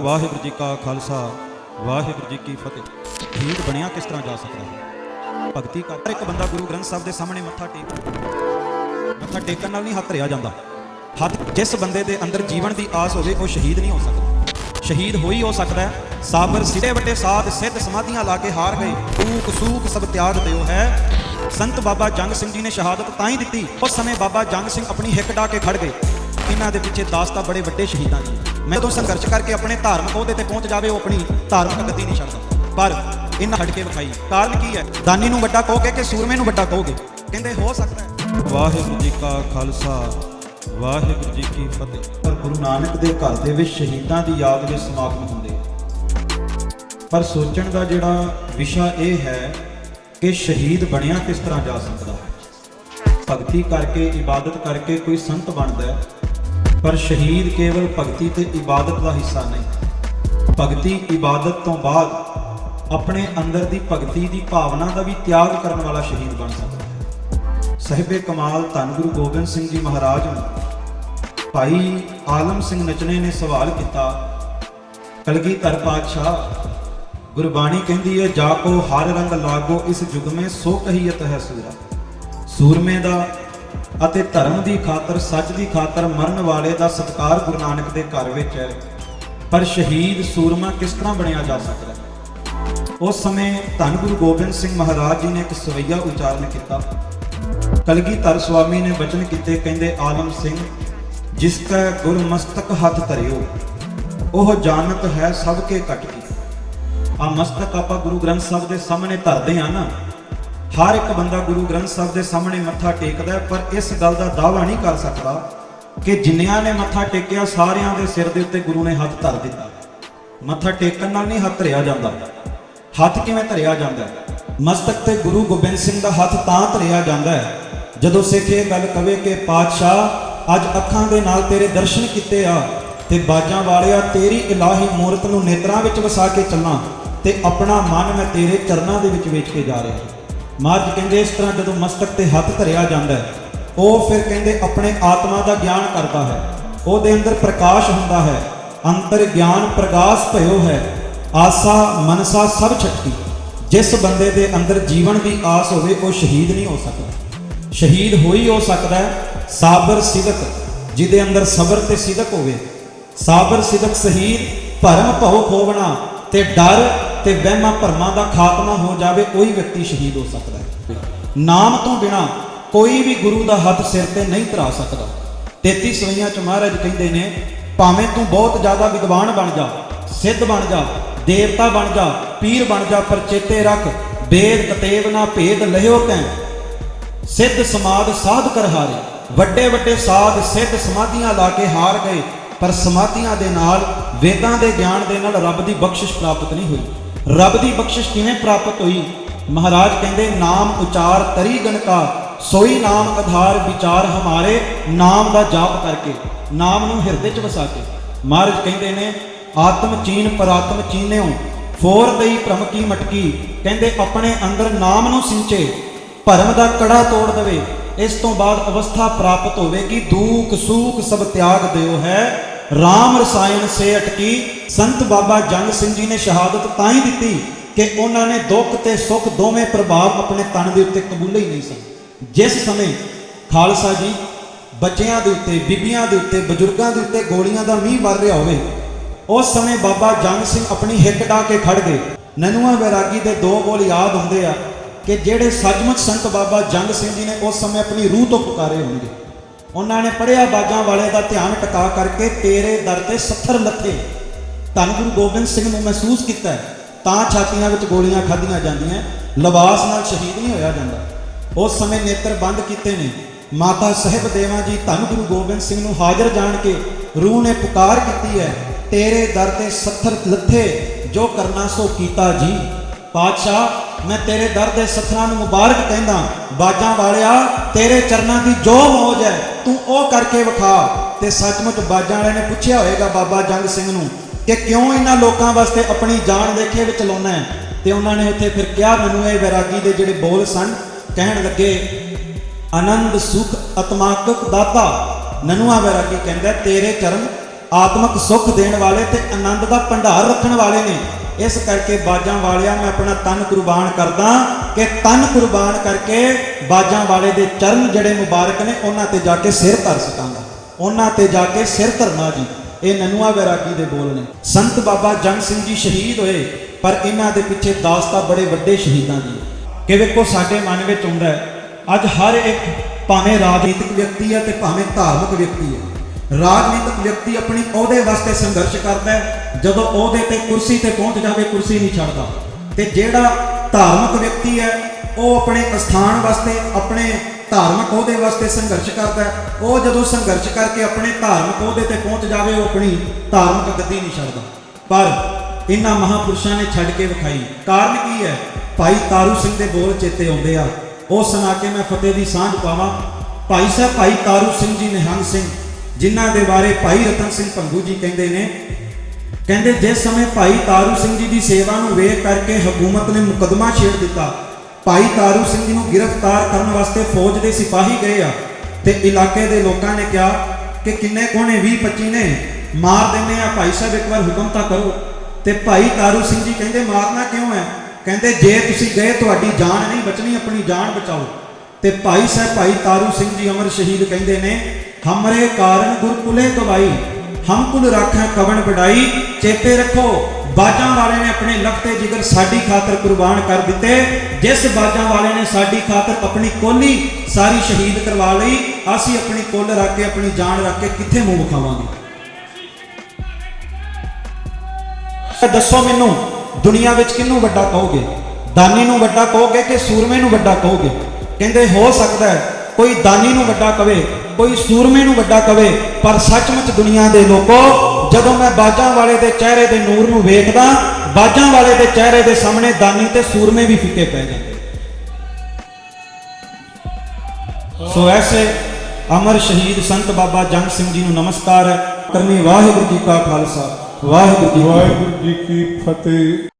ਵਾਹਿਗੁਰੂ ਜੀ ਕਾ ਖਾਲਸਾ, ਵਾਹਿਗੁਰੂ ਜੀ ਕੀ ਫਤਿਹ। ਸ਼ਹੀਦ ਬਣਿਆ ਕਿਸ ਤਰ੍ਹਾਂ ਜਾ ਸਕਦਾ ਹੈ? ਭਗਤੀ ਕਰ। ਹਰ ਇੱਕ ਬੰਦਾ ਗੁਰੂ ਗ੍ਰੰਥ ਸਾਹਿਬ ਦੇ ਸਾਹਮਣੇ ਮੱਥਾ ਟੇਕ ਮੱਥਾ ਟੇਕਣ ਨਾਲ ਨਹੀਂ ਹੱਥ ਧਰਿਆ ਜਾਂਦਾ। ਹੱਥ ਜਿਸ ਬੰਦੇ ਦੇ ਅੰਦਰ ਜੀਵਨ ਦੀ ਆਸ ਹੋਵੇ, ਉਹ ਸ਼ਹੀਦ ਨਹੀਂ ਹੋ ਸਕਦਾ। ਸ਼ਹੀਦ ਹੋਈ ਹੋ ਸਕਦਾ ਹੈ। ਸਾਬਰ ਸਿੱਧੇ ਵੱਡੇ ਸਾਧ ਸਿੱਧ ਸਮਾਧੀਆਂ ਲਾ ਕੇ ਹਾਰ ਗਏ। ਤੂਕ ਸੂਕ ਸਭ ਤਿਆਗ ਦਿਓ ਹੈ। ਸੰਤ ਬਾਬਾ ਜੰਗ ਸਿੰਘ ਜੀ ਨੇ ਸ਼ਹਾਦਤ ਤਾਂ ਹੀ ਦਿੱਤੀ। ਉਸ ਸਮੇਂ ਬਾਬਾ ਜੰਗ ਸਿੰਘ ਆਪਣੀ ਹਿੱਕ ਡਾ ਕੇ ਖੜ ਗਏ। ਇਹਨਾਂ ਦੇ ਪਿੱਛੇ ਦਾਸਤਾ ਬੜੇ ਵੱਡੇ ਸ਼ਹੀਦਾਂ ਦੀ ਮੈਂ ਤੋਂ ਸੰਘਰਸ਼ ਕਰਕੇ ਆਪਣੇ ਧਾਰਮਿਕ ਅਹੁਦੇ ਤੇ ਪਹੁੰਚ ਜਾਵੇ ਉਹ ਆਪਣੀ ਧਾਰਮਿਕ ਗੱਦੀ ਨਹੀਂ ਛੱਡਦਾ। ਪਰ ਇਹਨਾਂ ਛੱਡ ਕੇ ਵਿਖਾਈ। ਕਾਰਨ ਕੀ ਹੈ? ਦਾਨੀ ਨੂੰ ਵੱਡਾ ਕਹੋਗੇ ਕਿ ਸੂਰਮੇ ਨੂੰ ਵੱਡਾ ਕਹੋਗੇ? ਕਹਿੰਦੇ ਹੋ ਸਕਦਾ ਹੈ। ਵਾਹਿਗੁਰੂ ਜੀ ਕਾ ਖਾਲਸਾ ਵਾਹਿਗੁਰੂ ਜੀ ਕੀ ਫਤਿਹ। ਪਰ ਗੁਰੂ ਨਾਨਕ ਦੇ ਘਰ ਦੇ ਵਿੱਚ ਸ਼ਹੀਦਾਂ ਦੀ ਯਾਦ ਵਿੱਚ ਸਮਾਗਮ ਹੁੰਦੇ ਪਰ ਸੋਚਣ ਦਾ ਜਿਹੜਾ ਵਿਸ਼ਾ ਇਹ ਹੈ ਕਿ ਸ਼ਹੀਦ ਬਣਿਆ ਕਿਸ ਤਰ੍ਹਾਂ ਜਾ ਸਕਦਾ ਹੈ? ਭਗਤੀ ਕਰਕੇ ਇਬਾਦਤ ਕਰਕੇ ਕੋਈ ਸੰਤ ਬਣਦਾ ਹੈ ਪਰ ਸ਼ਹੀਦ ਕੇਵਲ ਭਗਤੀ ਤੇ ਇਬਾਦਤ ਦਾ ਹਿੱਸਾ ਨਹੀਂ। ਭਗਤੀ ਇਬਾਦਤ ਤੋਂ ਬਾਅਦ ਆਪਣੇ ਅੰਦਰ ਦੀ ਭਗਤੀ ਦੀ ਭਾਵਨਾ ਦਾ ਵੀ ਤਿਆਗ ਕਰਨ ਵਾਲਾ ਸ਼ਹੀਦ ਬਣ ਸਕਦਾ ਹੈ। ਸਹਿਬੇ ਕਮਾਲ ਧੰਨ ਗੁਰੂ ਗੋਬਿੰਦ ਸਿੰਘ ਜੀ ਮਹਾਰਾਜ ਨੂੰ ਭਾਈ ਆਲਮ ਸਿੰਘ ਨਚਨੇ ਨੇ ਸਵਾਲ ਕੀਤਾ, ਕਲਗੀਧਰ ਪਾਤਸ਼ਾਹ, ਗੁਰਬਾਣੀ ਕਹਿੰਦੀ ਹੈ ਜਾ ਕੋ ਹਰ ਰੰਗ ਲਾਗੋ, ਇਸ ਯੁਗ ਮੇ ਸੋ ਕਹੀਅਤ ਹੈ ਸੂਰਾ ਸੂਰਮੇ ਦਾ ਅਤੇ ਧਰਮ ਦੀ ਖਾਤਰ, ਸੱਚ ਦੀ ਖਾਤਰ ਮਰਨ ਵਾਲੇ ਦਾ ਸਤਕਾਰ ਗੁਰੂ ਨਾਨਕ ਦੇ ਘਰ ਵਿੱਚ ਹੈ। ਪਰ ਸ਼ਹੀਦ ਸੂਰਮਾ ਕਿਸ ਤਰ੍ਹਾਂ ਬਣਿਆ ਜਾ ਸਕਦਾ ਹੈ? ਉਸ ਸਮੇਂ ਧੰਨ ਗੁਰੂ ਗੋਬਿੰਦ ਸਿੰਘ ਮਹਾਰਾਜ ਜੀ ਨੇ ਇੱਕ ਸਵਈਆ ਉਚਾਰਨ ਕੀਤਾ। ਕਲਗੀਧਰ ਸੁਆਮੀ ਨੇ ਬਚਨ ਕੀਤੇ, ਕਹਿੰਦੇ, ਆਲਮ ਸਿੰਘ, ਜਿਸ ਕੈ ਗੁਰਮਸਤਕ ਹੱਥ ਧਰਿਓ, ਉਹ ਜਾਣਤ ਹੈ ਸਭ ਕੇ ਕਟ ਕੀ ਆ ਮਸਤਕ ਆਪਾਂ ਗੁਰੂ ਗ੍ਰੰਥ ਸਾਹਿਬ ਦੇ ਸਾਹਮਣੇ ਧਰਦੇ ਆ ਨਾ ਹਰ ਇੱਕ ਬੰਦਾ ਗੁਰੂ ਗ੍ਰੰਥ ਸਾਹਿਬ ਦੇ ਸਾਹਮਣੇ ਮੱਥਾ ਟੇਕਦਾ ਪਰ ਇਸ ਗੱਲ ਦਾ ਦਾਅਵਾ ਨਹੀਂ ਕਰ ਸਕਦਾ ਕਿ ਜਿੰਨਿਆਂ ਨੇ ਮੱਥਾ ਟੇਕਿਆ, ਸਾਰਿਆਂ ਦੇ ਸਿਰ ਦੇ ਉੱਤੇ ਗੁਰੂ ਨੇ ਹੱਥ ਧਰ ਦਿੱਤਾ। ਮੱਥਾ ਟੇਕਣ ਨਾਲ ਨਹੀਂ ਹੱਥ ਧਰਿਆ ਜਾਂਦਾ। ਹੱਥ ਕਿਵੇਂ ਧਰਿਆ ਜਾਂਦਾ ਮਸਤਕ ਤੇ ਗੁਰੂ ਗੋਬਿੰਦ ਸਿੰਘ ਦਾ ਹੱਥ ਤਾਂ ਧਰਿਆ ਜਾਂਦਾ ਹੈ, ਜਦੋਂ ਸਿੱਖ ਇਹ ਗੱਲ ਕਵੇ ਕਿ, ਪਾਤਸ਼ਾਹ, ਅੱਜ ਅੱਖਾਂ ਦੇ ਨਾਲ ਤੇਰੇ ਦਰਸ਼ਨ ਕੀਤੇ ਆ ਤੇ ਬਾਜਾਂ ਵਾਲਿਆ, ਤੇਰੀ ਇਲਾਹੀ ਮੂਰਤ ਨੂੰ ਨੇਤਰਾਂ ਵਿੱਚ ਵਸਾ ਕੇ ਚੱਲਾਂ ਤੇ ਆਪਣਾ ਮਨ ਮੈਂ ਤੇਰੇ ਚਰਨਾਂ ਦੇ ਵਿੱਚ ਵੇਚ ਕੇ ਜਾ ਰਿਹਾ ਮਹਾਰਾਜ ਕਹਿੰਦੇ ਇਸ ਤਰ੍ਹਾਂ ਜਦੋਂ ਮਸਤਕ ਤੇ ਹੱਥ ਧਰਿਆ ਜਾਂਦਾ ਹੈ, ਉਹ ਫਿਰ ਕਹਿੰਦੇ ਆਪਣੇ ਆਤਮਾ ਦਾ ਗਿਆਨ ਕਰਦਾ ਹੈ। ਉਹਦੇ ਅੰਦਰ ਪ੍ਰਕਾਸ਼ ਹੁੰਦਾ ਹੈ। ਅੰਤਰ ਗਿਆਨ ਪ੍ਰਕਾਸ਼ ਭਇਓ ਹੈ। ਆਸਾ, ਮਨਸਾ ਸਭ ਛੱਟੀ ਜਿਸ ਬੰਦੇ ਦੇ ਅੰਦਰ ਜੀਵਨ ਦੀ ਆਸ ਹੋਵੇ, ਉਹ ਸ਼ਹੀਦ ਨਹੀਂ ਹੋ ਸਕਦਾ। ਸ਼ਹੀਦ ਹੋਈ ਹੋ ਸਕਦਾ ਸਾਬਰ ਸਿਦਕ, ਜਿਹਦੇ ਅੰਦਰ ਸਬਰ ਤੇ ਸਿਦਕ ਹੋਵੇ। ਸਾਬਰ ਸਿਦਕ ਸ਼ਹੀਦ, ਭਰਮ ਭਉ ਖੋਵਣਾ ਤੇ ਡਰ ਤੇ ਵਹਿਮਾਂ ਭਰਮਾਂ ਦਾ ਖਾਤਮਾ ਹੋ ਜਾਵੇ ਕੋਈ ਵਿਅਕਤੀ ਸ਼ਹੀਦ ਹੋ ਸਕਦਾ ਹੈ। ਨਾਮ ਤੋਂ ਬਿਨਾ ਕੋਈ ਵੀ ਗੁਰੂ ਦਾ ਹੱਥ ਸਿਰ ਤੇ ਨਹੀਂ ਧਰਾ ਸਕਦਾ। 33 ਸਵਈਆਂ ਚ ਮਹਾਰਾਜ ਕਹਿੰਦੇ ਨੇ, ਭਾਵੇਂ ਤੂੰ ਬਹੁਤ ਜ਼ਿਆਦਾ ਵਿਦਵਾਨ ਬਣ ਜਾ, ਸਿੱਧ ਬਣ ਜਾ, ਦੇਵਤਾ ਬਣ ਜਾ, ਪੀਰ ਬਣ ਜਾ, ਪਰ ਚੇਤੇ ਰੱਖ, ਵੇਦ ਕਤੇਬ ਨਾ ਭੇਦ ਲਿਓ ਤੈਂ। ਸਿੱਧ ਸਮਾਦ ਸਾਧ ਕਰ ਹਾਰੇ। ਵੱਡੇ ਵੱਡੇ ਸਾਧ ਸਿੱਧ ਸਮਾਧੀਆਂ ਲਾ ਕੇ ਹਾਰ ਗਏ, ਪਰ ਸਮਾਧੀਆਂ ਦੇ ਨਾਲ ਵੇਦਾਂ ਦੇ ਗਿਆਨ ਦੇ ਨਾਲ ਰੱਬ ਦੀ ਬਖਸ਼ਿਸ਼ ਪ੍ਰਾਪਤ ਨਹੀਂ ਹੋਈ। ਰੱਬ ਦੀ ਬਖਸ਼ਿਸ਼ ਕਿਵੇਂ ਪ੍ਰਾਪਤ ਹੋਈ? ਮਹਾਰਾਜ ਕਹਿੰਦੇ, ਨਾਮ ਉਚਾਰ ਤਰੀ ਗਨਕਾ ਸੋਈ ਨਾਮ ਆਧਾਰ ਵਿਚਾਰ ਹਮਾਰੇ, ਨਾਮ ਦਾ ਜਾਪ ਕਰਕੇ, ਨਾਮ ਨੂੰ ਹਿਰਦੇ 'ਚ ਵਸਾ ਕੇ। ਮਹਾਰਾਜ ਕਹਿੰਦੇ ਨੇ, ਆਤਮ ਚੀਨ ਪਰਾਤਮ ਚੀਨਿਓ, ਫੋਰ ਦਈ ਭ੍ਰਮ ਕੀ ਮਟਕੀ। ਕਹਿੰਦੇ, ਆਪਣੇ ਅੰਦਰ ਨਾਮ ਨੂੰ ਸਿੰਚੇ, ਭਰਮ ਦਾ ਕੜਾ ਤੋੜ ਦੇਵੇ। ਇਸ ਤੋਂ ਬਾਅਦ ਅਵਸਥਾ ਪ੍ਰਾਪਤ ਹੋਵੇਗੀ। ਦੂਖ ਸੂਖ ਸਭ ਤਿਆਗ ਦਿਓ ਹੈ। ਰਾਮ ਰਸਾਇਣ ਸੇ ਅਟਕੀ ਸੰਤ ਬਾਬਾ ਜੰਗ ਸਿੰਘ ਜੀ ਨੇ ਸ਼ਹਾਦਤ ਤਾਂ ਹੀ ਦਿੱਤੀ ਕਿ ਉਹਨਾਂ ਨੇ ਦੁੱਖ ਤੇ ਸੁੱਖ ਦੋਵੇਂ ਪ੍ਰਭਾਵ ਆਪਣੇ ਤਨ ਦੇ ਉੱਤੇ ਕਬੂਲੇ ਹੀ ਨਹੀਂ ਸਨ। ਜਿਸ ਸਮੇਂ ਖਾਲਸਾ ਜੀ ਬੱਚਿਆਂ ਦੇ ਉੱਤੇ, ਬੀਬੀਆਂ ਦੇ ਉੱਤੇ, ਬਜ਼ੁਰਗਾਂ ਦੇ ਉੱਤੇ ਗੋਲੀਆਂ ਦਾ ਮੀਂਹ ਵਰ ਰਿਹਾ ਹੋਵੇ, ਉਸ ਸਮੇਂ ਬਾਬਾ ਜੰਗ ਸਿੰਘ ਆਪਣੀ ਹਿੱਕ ਡਾ ਕੇ ਖੜ ਗਏ। ਨਨੂਆ ਵੈਰਾਗੀ ਦੇ ਦੋ ਬੋਲ ਯਾਦ ਹੁੰਦੇ ਆ ਕਿ ਜਿਹੜੇ ਸੱਚਮੁੱਚ ਸੰਤ ਬਾਬਾ ਜੰਗ ਸਿੰਘ ਜੀ ਨੇ ਉਸ ਸਮੇਂ ਆਪਣੀ ਰੂਹ ਤੋਂ ਪੁਕਾਰੇ ਹੋਣਗੇ। ਉਹਨਾਂ ਨੇ ਪੜਿਆ ਬਾਜਾਂ ਵਾਲੇ ਦਾ ਧਿਆਨ ਟਿਕਾ ਕਰਕੇ ਤੇਰੇ ਦਰ ਤੇ ਸੱਥਰ ਲੱਥੇ ਧੰਨ ਗੁਰੂ ਗੋਬਿੰਦ ਸਿੰਘ ਨੂੰ ਮਹਿਸੂਸ ਕੀਤਾ ਤਾਂ ਛਾਤੀਆਂ ਵਿੱਚ ਗੋਲੀਆਂ ਖਾਧੀਆਂ ਜਾਂਦੀਆਂ ਲਿਬਾਸ ਨਾਲ ਸ਼ਹੀਦ ਨਹੀਂ ਹੋਇਆ ਜਾਂਦਾ। ਉਸ ਸਮੇਂ ਨੇਤਰ ਬੰਦ ਕੀਤੇ ਨੇ। ਮਾਤਾ ਸਾਹਿਬ ਦੇਵਾਂ ਜੀ ਧੰਨ ਗੁਰੂ ਗੋਬਿੰਦ ਸਿੰਘ ਨੂੰ ਹਾਜ਼ਰ ਜਾਣ ਕੇ ਰੂਹ ਨੇ ਪੁਕਾਰ ਕੀਤੀ ਹੈ, ਤੇਰੇ ਦਰ ਤੇ ਸੱਥਰ ਲੱਥੇ, ਜੋ ਕਰਨਾ ਸੋ ਕੀਤਾ ਜੀ। ਪਾਤਸ਼ਾਹ ਮੈਂ ਤੇਰੇ ਦਰ ਦੇ ਸਥਰਾਂ ਨੂੰ ਮੁਬਾਰਕ ਕਹਿੰਦਾ ਬਾਜਾਂ ਵਾਲਿਆ, ਤੇਰੇ ਚਰਨਾਂ ਦੀ ਜੋ ਮੌਜ ਹੈ, ਤੂੰ ਉਹ ਕਰਕੇ ਵਿਖਾ। ਤੇ ਸੱਚਮੁੱਚ ਬਾਜਾਂ ਵਾਲੇ ਨੇ ਪੁੱਛਿਆ ਹੋਵੇਗਾ ਬਾਬਾ ਜੰਗ ਸਿੰਘ ਨੂੰ ਕਿ ਕਿਉਂ ਇਹਨਾਂ ਲੋਕਾਂ ਵਾਸਤੇ ਆਪਣੀ ਜਾਨ ਦੇਖੇ ਵਿੱਚ ਲਾਉਣਾ ਹੈ? ਤੇ ਉਹਨਾਂ ਨੇ ਉੱਥੇ ਫਿਰ ਕਿਹਾ, ਮੈਨੂੰ ਇਹ ਵੈਰਾਗੀ ਦੇ ਜਿਹੜੇ ਬੋਲ ਸਨ, ਕਹਿਣ ਲੱਗੇ, ਆਨੰਦ, ਸੁਖ ਆਤਮਾਤਕ ਦਾਤਾ। ਨਨੂਆ ਵੈਰਾਗੀ ਕਹਿੰਦਾ, ਤੇਰੇ ਚਰਨ ਆਤਮਿਕ ਸੁੱਖ ਦੇਣ ਵਾਲੇ ਤੇ ਆਨੰਦ ਦਾ ਭੰਡਾਰ ਰੱਖਣ ਵਾਲੇ ਨੇ। ਇਸ ਕਰਕੇ ਬਾਜਾਂ ਵਾਲਿਆ ਮੈਂ ਆਪਣਾ ਤਨ ਕੁਰਬਾਨ ਕਰਦਾ ਕਿ ਤਨ ਕੁਰਬਾਨ ਕਰਕੇ ਬਾਜਾਂ ਵਾਲੇ ਦੇ ਚਰਨ ਜਿਹੜੇ ਮੁਬਾਰਕ ਨੇ, ਉਹਨਾਂ ਤੇ ਜਾ ਕੇ ਸਿਰ ਧਰ ਸਕਾਂਗਾ। ਉਹਨਾਂ ਤੇ ਜਾ ਕੇ ਸਿਰ ਧਰਨਾ ਜੀ। ਇਹ ਨਨੂਆ ਵੈਰਾਗੀ ਦੇ ਬੋਲ ਨੇ। ਸੰਤ ਬਾਬਾ ਜੰਗ ਸਿੰਘ ਜੀ ਸ਼ਹੀਦ ਹੋਏ, ਪਰ ਇਹਨਾਂ ਦੇ ਪਿੱਛੇ ਦਾਸਤਾ ਬੜੇ ਵੱਡੇ ਸ਼ਹੀਦਾਂ ਦੀ ਹੈ। ਕਿ ਵੇਖੋ ਸਾਡੇ ਮਨ ਵਿੱਚ ਹੁੰਦਾ ਅੱਜ ਹਰ ਇੱਕ ਭਾਵੇਂ ਰਾਜਨੀਤਿਕ ਵਿਅਕਤੀ ਹੈ ਤੇ ਭਾਵੇਂ ਧਾਰਮਿਕ ਵਿਅਕਤੀ ਹੈ। ਰਾਜਨੀਤਿਕ ਵਿਅਕਤੀ ਆਪਣੀ ਅਹੁਦੇ ਵਾਸਤੇ ਸੰਘਰਸ਼ ਕਰਦਾ ਹੈ, ਜਦੋਂ ਅਹੁਦੇ ਤੇ ਕੁਰਸੀ ਤੇ ਪਹੁੰਚ ਜਾਵੇ, ਕੁਰਸੀ ਨਹੀਂ ਛੱਡਦਾ। ਤੇ ਜਿਹੜਾ ਧਾਰਮਿਕ ਵਿਅਕਤੀ ਹੈ, ਉਹ ਆਪਣੇ ਅਸਥਾਨ ਵਾਸਤੇ, ਆਪਣੇ ਧਾਰਮਿਕ ਅਹੁਦੇ ਵਾਸਤੇ ਸੰਘਰਸ਼ ਕਰਦਾ ਹੈ। ਉਹ ਜਦੋਂ ਸੰਘਰਸ਼ ਕਰਕੇ ਆਪਣੇ ਧਾਰਮਿਕ ਅਹੁਦੇ ਤੇ ਪਹੁੰਚ ਜਾਵੇ, ਉਹ ਆਪਣੀ ਧਾਰਮਿਕ ਗੱਦੀ ਨਹੀਂ ਛੱਡਦਾ। ਪਰ ਇਹਨਾਂ ਮਹਾਪੁਰਸ਼ਾਂ ਨੇ ਛੱਡ ਕੇ ਵਿਖਾਈ। ਕਾਰਨ ਕੀ ਹੈ? ਭਾਈ ਤਾਰੂ ਸਿੰਘ ਦੇ ਬੋਲ ਚੇਤੇ ਆਉਂਦੇ ਆ। ਉਹ ਸੁਣਾ ਕੇ ਮੈਂ ਫਤਿਹ ਦੀ ਸਾਂਝ ਪਾਵਾਂ। ਭਾਈ ਸਾਹਿਬ, ਭਾਈ ਤਾਰੂ ਸਿੰਘ ਜੀ ਨਿਹੰਗ ਸਿੰਘ ਜਿਨ੍ਹਾਂ ਦੇ ਬਾਰੇ ਭਾਈ ਰਤਨ ਸਿੰਘ ਪੰਗੂ ਜੀ ਕਹਿੰਦੇ ਨੇ, ਕਹਿੰਦੇ ਜਿਸ ਸਮੇਂ ਭਾਈ ਤਾਰੂ ਸਿੰਘ ਜੀ ਦੀ ਸੇਵਾ ਨੂੰ ਵੇਖ ਕਰਕੇ ਹਕੂਮਤ ਨੇ ਮੁਕਦਮਾ ਛੇੜ ਦਿੱਤਾ, ਭਾਈ ਤਾਰੂ ਸਿੰਘ ਜੀ ਨੂੰ ਗ੍ਰਿਫਤਾਰ ਕਰਨ ਵਾਸਤੇ ਫੌਜ ਦੇ ਸਿਪਾਹੀ ਗਏ ਆ ਤੇ ਇਲਾਕੇ ਦੇ ਲੋਕਾਂ ਨੇ ਕਿਹਾ ਕਿ ਕਿੰਨੇ ਕੋਨੇ 20 25 ਨੇ, ਮਾਰ ਦਿੰਦੇ ਆ, ਭਾਈ ਸਾਹਿਬ ਇੱਕ ਵਾਰ ਹੁਕਮ ਤਾਂ ਕਰੋ। ਤੇ ਭਾਈ ਤਾਰੂ ਸਿੰਘ ਜੀ ਕਹਿੰਦੇ, ਮਾਰਨਾ ਕਿਉਂ ਹੈ? ਕਹਿੰਦੇ, ਜੇ ਤੁਸੀਂ ਗਏ, ਤੁਹਾਡੀ ਜਾਨ ਨਹੀਂ ਬਚਣੀ, ਆਪਣੀ ਜਾਨ ਬਚਾਓ। ਤੇ ਭਾਈ ਸਾਹਿਬ, ਭਾਈ ਤਾਰੂ ਸਿੰਘ ਜੀ ਅਮਰ ਸ਼ਹੀਦ ਕਹਿੰਦੇ ਨੇ ਹਮਰੇ ਕਾਰਨ ਗੁਰਕੁਲੇ ਗਵਾਈ ਹਮ ਕੁਲ ਰਾਖਾਂ ਕਵਣ ਬੜਾਈ ਚੇਤੇ ਰੱਖੋ ਬਾਜਾਂ ਵਾਲੇ ਨੇ ਆਪਣੇ ਲਖਤੇ ਜਿਗਰ ਸਾਡੀ ਖਾਤਰ ਕੁਰਬਾਨ ਕਰ ਦਿੱਤੇ ਜਿਸ ਬਾਜਾਂ ਵਾਲੇ ਨੇ ਸਾਡੀ ਖਾਤਰ ਆਪਣੀ ਕੋਲੀ ਸਾਰੀ ਸ਼ਹੀਦ ਕਰਵਾ ਲਈ ਅਸੀਂ ਆਪਣੀ ਕੁੱਲ ਰੱਖ ਕੇ ਆਪਣੀ ਜਾਨ ਰੱਖ ਕੇ ਕਿੱਥੇ ਮੂੰਹ ਵਿਖਾਵਾਂਗੇ ਤਾਂ ਦੱਸੋ ਮੈਨੂੰ ਦੁਨੀਆ ਵਿੱਚ ਕਿਹਨੂੰ ਵੱਡਾ ਕਹੋਗੇ ਦਾਨੀ ਨੂੰ ਵੱਡਾ ਕਹੋਗੇ ਕਿ ਸੂਰਮੇ ਨੂੰ ਵੱਡਾ ਕਹੋਗੇ ਕਹਿੰਦੇ ਹੋ ਸਕਦਾ ਹੈ ਕੋਈ ਦਾਨੀ ਨੂੰ ਵੱਡਾ ਕਵੇ ਕੋਈ ਸੂਰਮੇ ਨੂੰ ਵੱਡਾ ਕਵੇ ਪਰ ਸੱਚਮੁੱਚ ਦੁਨੀਆ ਦੇ ਲੋਕੋ ਜਦੋਂ ਮੈਂ ਬਾਜਾਂ ਵਾਲੇ ਦੇ ਚਿਹਰੇ ਦੇ ਨੂਰ ਨੂੰ ਵੇਖਦਾ ਬਾਜਾਂ ਵਾਲੇ ਦੇ ਚਿਹਰੇ ਦੇ ਸਾਹਮਣੇ ਦਾਨੀ ਤੇ ਸੂਰਮੇ ਵੀ ਫਿੱਕੇ ਪੈ ਜਾਂਦੇ। ਸੋ ਐਸੇ ਅਮਰ ਸ਼ਹੀਦ ਸੰਤ ਬਾਬਾ ਜੰਗ ਸਿੰਘ ਜੀ ਨੂੰ ਨਮਸਕਾਰ ਕਰਨੀ ਵਾਹਿਗੁਰੂ ਜੀ ਕਾ ਖਾਲਸਾ ਵਾਹਿਗੁਰੂ ਜੀ ਕੀ ਫਤਿਹ।